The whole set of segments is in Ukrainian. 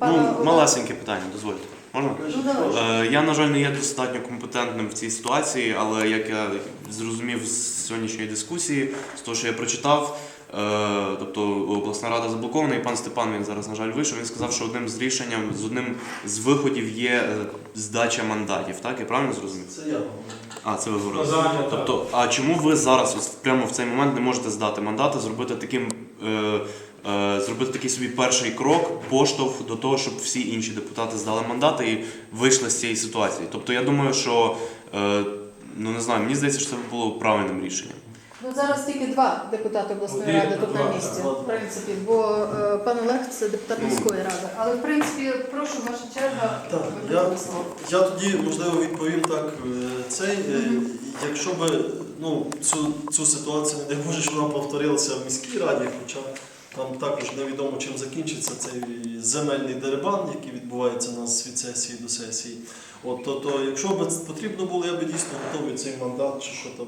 Ну, малесеньке питання, дозвольте. Можна? Ну. Е, Я, на жаль, не є достатньо компетентним в цій ситуації, але як я зрозумів з сьогоднішньої дискусії, з того, що я прочитав, е, тобто обласна рада заблокована, і пан Степан він зараз, на жаль, вийшов. Він сказав, що одним з рішенням, з одним з виходів є е, здача мандатів. Так, я правильно зрозумів? Це я. А, це ви говорили. Тобто, а чому ви зараз, ось прямо в цей момент, не можете здати мандати, зробити таким. Е, Зробити такий собі перший крок, поштовх до того, щоб всі інші депутати здали мандати і вийшли з цієї ситуації. Тобто я думаю, що е, ну не знаю, мені здається, що це було правильним рішенням. Ну зараз тільки два депутати обласної Один, ради тут на місці, в принципі, бо е, пан Олег це депутат Ну. міської ради. Але в принципі, прошу, ваша черга. Так, я, я тоді можливо відповім так. е, Цей, якщо би ну, цю, цю ситуацію, не Боже, що вона повторилася в міській раді, хоча там також невідомо чим закінчиться цей земельний дерибан, який відбувається у нас від сесії до сесії. От, то, то якщо б потрібно було, я би дійсно готовий цей мандат чи що там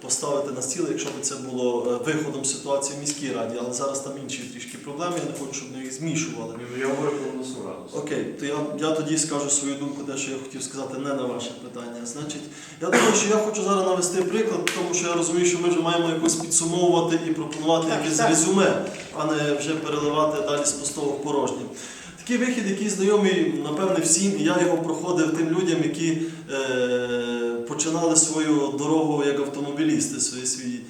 поставити на стіл, якщо б це було е, виходом ситуації в міській раді, але зараз там інші трішки проблеми, я не хочу, щоб ми їх змішували. Я говорю про обласну раду. Окей, то я, я тоді скажу свою думку, те, що я хотів сказати, не на ваше питання. Значить, я думаю, що я хочу зараз навести приклад, тому що я розумію, що ми вже маємо якось підсумовувати і пропонувати Так, якесь так. резюме, а не вже переливати далі з пустого в порожнє. Такий вихід, який знайомий, напевне, всім, і я його проходив тим людям, які е, починали свою дорогу як автомобілісти, свої.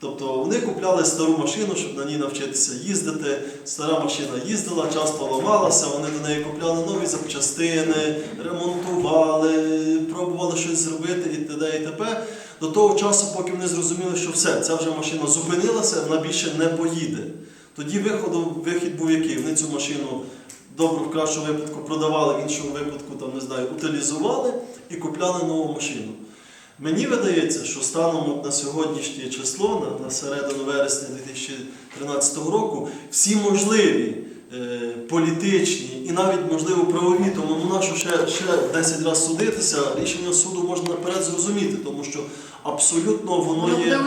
Тобто вони купляли стару машину, щоб на ній навчитися їздити. Стара машина їздила, часто ламалася, вони до неї купляли нові запчастини, ремонтували, пробували щось зробити і т.д. і т.п. До того часу, поки вони зрозуміли, що все, ця вже машина зупинилася, вона більше не поїде. Тоді виходом, вихід був який? Вони цю машину добре в кращому випадку продавали, в іншому випадку там, не знаю, утилізували і купляли нову машину. Мені видається, що станом на сьогоднішнє число, на, середину вересня 2013 року, всі можливі е, політичні і навіть, можливо, правові, тому ну, нащо ще, ще 10 разів судитися, рішення суду можна наперед зрозуміти, тому що абсолютно воно Воно є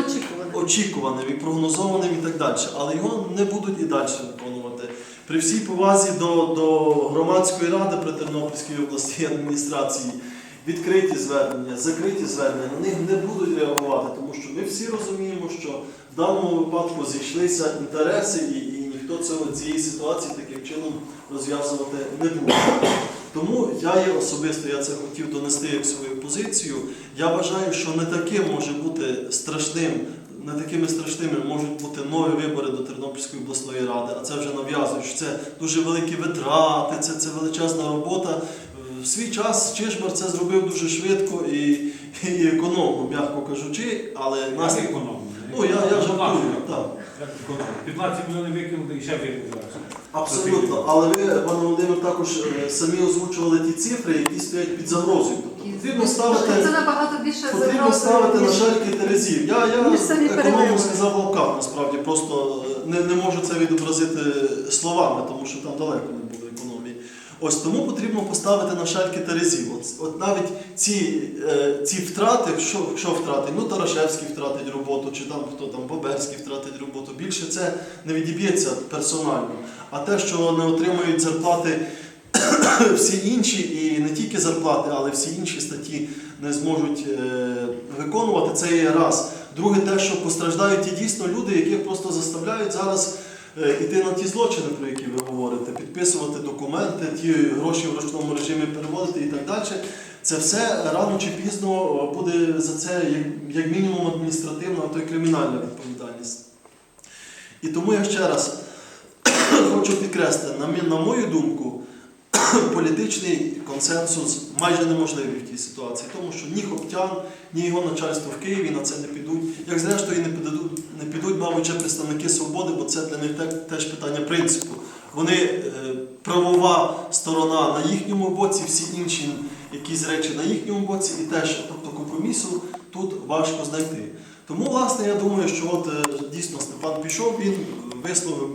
очікуваним і прогнозованим і так далі. Але його не будуть і далі виконувати. При всій повазі до, до громадської ради при Тернопільській обласній адміністрації відкриті звернення, закриті звернення, на них не будуть реагувати, тому що ми всі розуміємо, що в даному випадку зійшлися інтереси, і, і ніхто цього, цієї ситуації таким чином розв'язувати не буде. Тому я є особисто, я це хотів донести як свою позицію. Я вважаю, що не таким може бути страшним, не такими страшними можуть бути нові вибори до Тернопільської обласної ради, а це вже нав'язують, що це дуже великі витрати, це, це величезна робота. В свій час Чижмар це зробив дуже швидко і, і економно, м'яко кажучи, але Нас нас економно. Ну, я, я жартую, так. 15 мільйонів викинули і ще викинули. Абсолютно. Але ви, пане Володимир, також е, самі озвучували ті цифри, які стоять під загрозою. Тобто потрібно ставити. Це набагато більше Потрібно загрози, ставити на ніж- шальки терезів. Я, я самі економно сказав в насправді, просто е, не, не можу це відобразити словами, тому що там далеко не було економії. Ось тому потрібно поставити на шальки терезів. От, от навіть ці, е, ці втрати, що, що втрати? Ну, Тарашевський втратить роботу, чи там хто там Боберський втратить роботу. Більше це не відіб'ється персонально. А те, що не отримують зарплати всі інші, і не тільки зарплати, але всі інші статті не зможуть е, виконувати, це є раз. Друге, те, що постраждають ті дійсно люди, яких просто заставляють зараз е, іти на ті злочини, про які ви підписувати документи, ті гроші в ручному режимі переводити і так далі. Це все рано чи пізно е, буде за це як, як мінімум адміністративна, а то й кримінальна відповідальність. І тому я ще раз хочу підкреслити, на, на мою думку, політичний консенсус майже неможливий в тій ситуації, тому що ні Хоптян, ні його начальство в Києві на це не підуть. Як зрештою не підуть, не підуть, мабуть, представники свободи, бо це для них теж питання принципу. Вони е, правова сторона на їхньому боці, всі інші якісь речі на їхньому боці, і теж, тобто компромісу тут важко знайти. Тому, власне, я думаю, що от е, дійсно Степан пішов, він висловив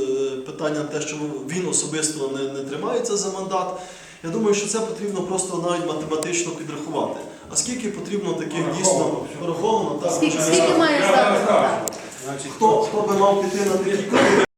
е, питання те, що він особисто не, не тримається за мандат. Я думаю, що це потрібно просто навіть математично підрахувати. А скільки потрібно таких дійсно враховано, так Скільки- скільки має стати? хто, хто би мав піти на такі кроки?